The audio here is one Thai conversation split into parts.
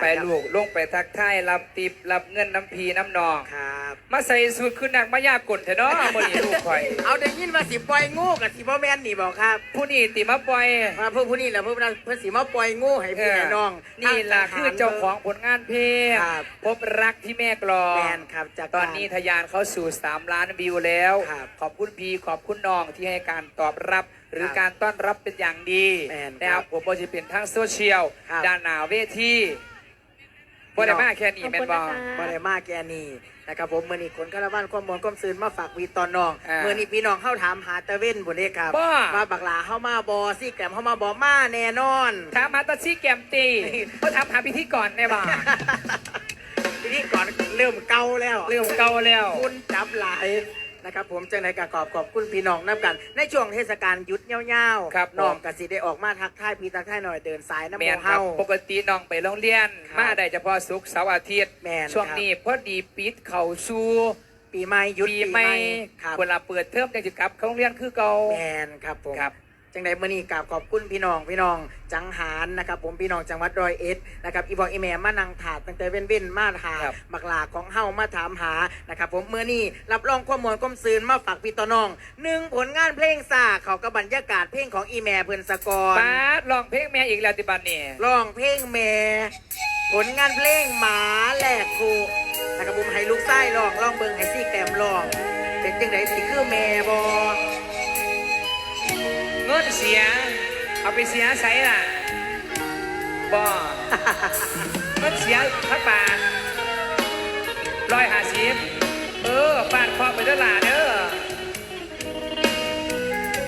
ไปลูกลงไปทักทายรับติบรับเงินน้ำพีน้ำนอง ครับ มาใส่สูตรคือนักมายากลเถอะเนาะมื้อนี้ลูกข่อย เอาได้ยินว่าสิปล่อยงูกับสิบ่แม่นนี่บอกครับผู้นี้ติมาปล่อย มาเพื่อผู้นี้แหละเพื่อเพื่อสิมาปล่อยงูให้พี่ให้น้องนี่ล่ะคือเจ้าของผลงานเพลงครับ พบรักที่แม่กลองแมนครับจากตอนนี้ทะยานเข้าสู่ 3 ล้านวิวแล้ว ครับขอบคุณพีขอบคุณน้องที่ให้การตอบรับ หรือครับการต้อนรับเป็นอย่างดีแม่นครับนะครับผมก็จะเป็นทั้งโซเชียลครับ ด้านหน้าเวที บ่ได้มาแค่นี้แม่นบ่บ่ได้มาแกนี่นะครับผมเมื่อนี้คนคารวันความมวลความซืนมาฝากวีตอนน้องอ่าเมื่อนี้พี่น้องเข้าถามหาตะเว้นบุเด้ครับบ่ ว่าบักหลาเข้ามาบอซี่แกรมเข้ามาบอมาแน่นอน ถามมาตาซี่แกมตีเขาถามหาพิธีก่อนแน่บ่าทีนี้ก่อนเริ่มเก่าแล้วเรื่องเก่าแล้ว คุณจับหลาย นะครับผมจังในการขอบขอบคุณพี่น้องน้ำกัน ในช่วงเทศกาลหยุดเงาวๆครับน้องผมกสิได้ออกมาทักทายพี่ทักทายหน่อยเดินสายน้ำแมโมนครัเฮาบปกติน้องไปโรงเรียน ครับมาได้เฉพาะศุกร์เสาร์อาทิตย์แม่นช่วงครับ นี้พอดีปิดเข่าสู่ปีใหม่หยุดปีปีใหใหม่ม่ครับเวลาเปิดเทอมจังสิกลับเข้าโรงเรียนคือเก่า แมนครับผมครับ จังใดเมื่อนี้กราบขอบคุณพี่น้องพี่น้องจังหารนะครับผมพี่น้องจังหวัดร้อยเอ็ดนะครับอีบอกอีแม่มานั่งถาดตั้งแต่เว้นเว้นๆมาถาครับบักหลาของเฮามาถามหานะครับผมเมื่อนี้รับรองความมวลความซืนมาฝากพี่ต่อน้องหนึ่งผลงานเพลงซาเขากับบรรยากาศเพลงของอีแม่เพิ่นสกอรป้าดลองเพลงแม่อีกแล้วติบันนี่ร้องเพลงแม่ผลงานเพลงหมาแหลกกูนะครับผมให้ลูกไส้ร้องร้องเบิงให้ซี่แกมร้องเป็นจังไดสิคือแม่บอเงิ นเสีย เอาไปเสียใส่ล่ะบ่เงินเสียพักบาทร้อยห้าสิบเออฟาดคอไปเด้อล่ะเด้อ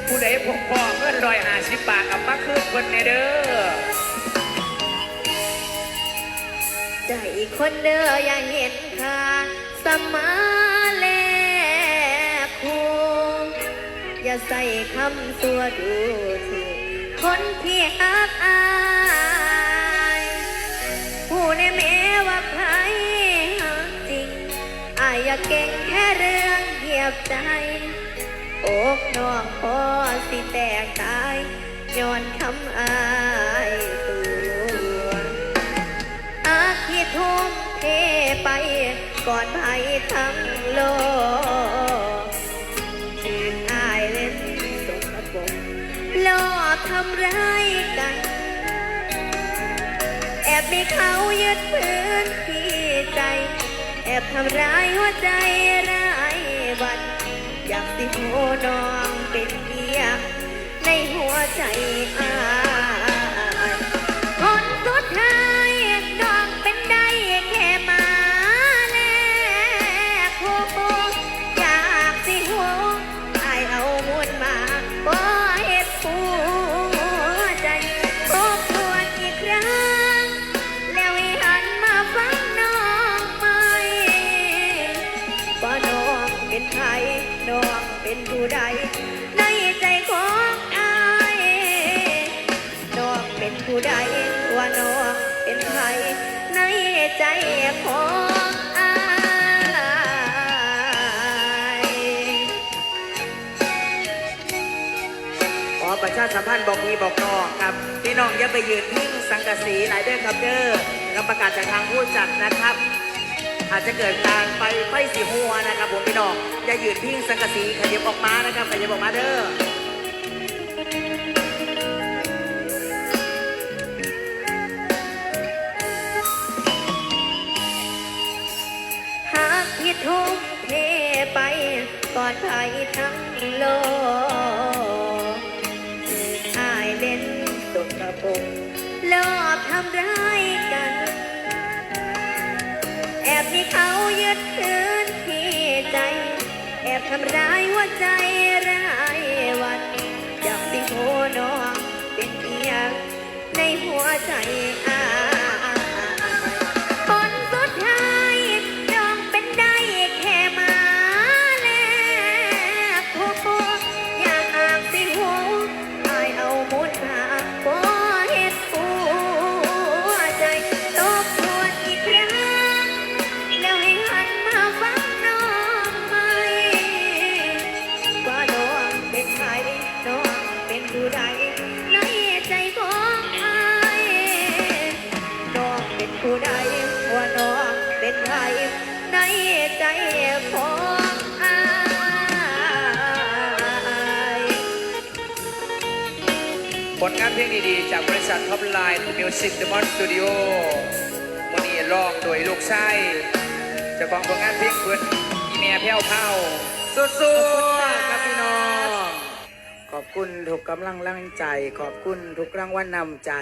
ผู้ใดพกพอเงินร้อยห้าสิบบาทเอามาคืนคนในเด้อใจคนเด้ออย่าเห็นค่า อย่าใส่คำตัวดูถูกคนที่ฮักอายผู้ในแม้ว่าใครฮักจริงอายอย่าเก่งแค่เรื่องเหยียบใจอกน้องพอสิแตกตายย้อนคำอายตัวอาคิดทุ่มเทไปก่อนภัยทั้งโลกำร้ายกัน แอบมีเขายึดพื้นที่ใจ แอบทำร้ายหัวใจร้ายวัน อยากสิโหน้องเป็นเกียในหัวใจ ใด ในใจของอายน้องเป็นผู้ใดว่าน้องเป็นใครในใจของอายขอประชาสัมพันธ์บอกพี่บอกน้องครับ พี่น้องอย่าไปยืนทิ้งสังกะสีหลายเด้อครับเด้อกับประกาศจากทางผู้จัดนะครับ อาจจะเกิดการไฟไฟสีหัวนะครับผมพี่น้องอย่ายืนทิ้งสังกะสีขยับออกมานะครับขยับออกมาเด้อหากที่ทุ่มเทไปก่อนภัยทั้งโลก แอบมีเขายึดพื้นที่ใจ แอบทำร้ายหัวใจร้ายวันอยากสิโหน้องเป็นเอียงในหัวใจอา ใดว่าน้องเป็นไทยในใจของอายผลงานเพลงดีๆ จากบริษัทท็อปไลน์มิวสิกเดมอนสตูดิโอวันนี้ร้องโดยลูกชายเจ้าของผลงานเพลงเพื่อนอีเมียแพ้วเผาสู้ๆครับพี่น้อง ขอบคุณทุกกำลังแรงใจ ขอบคุณทุกรางวัลนำใจ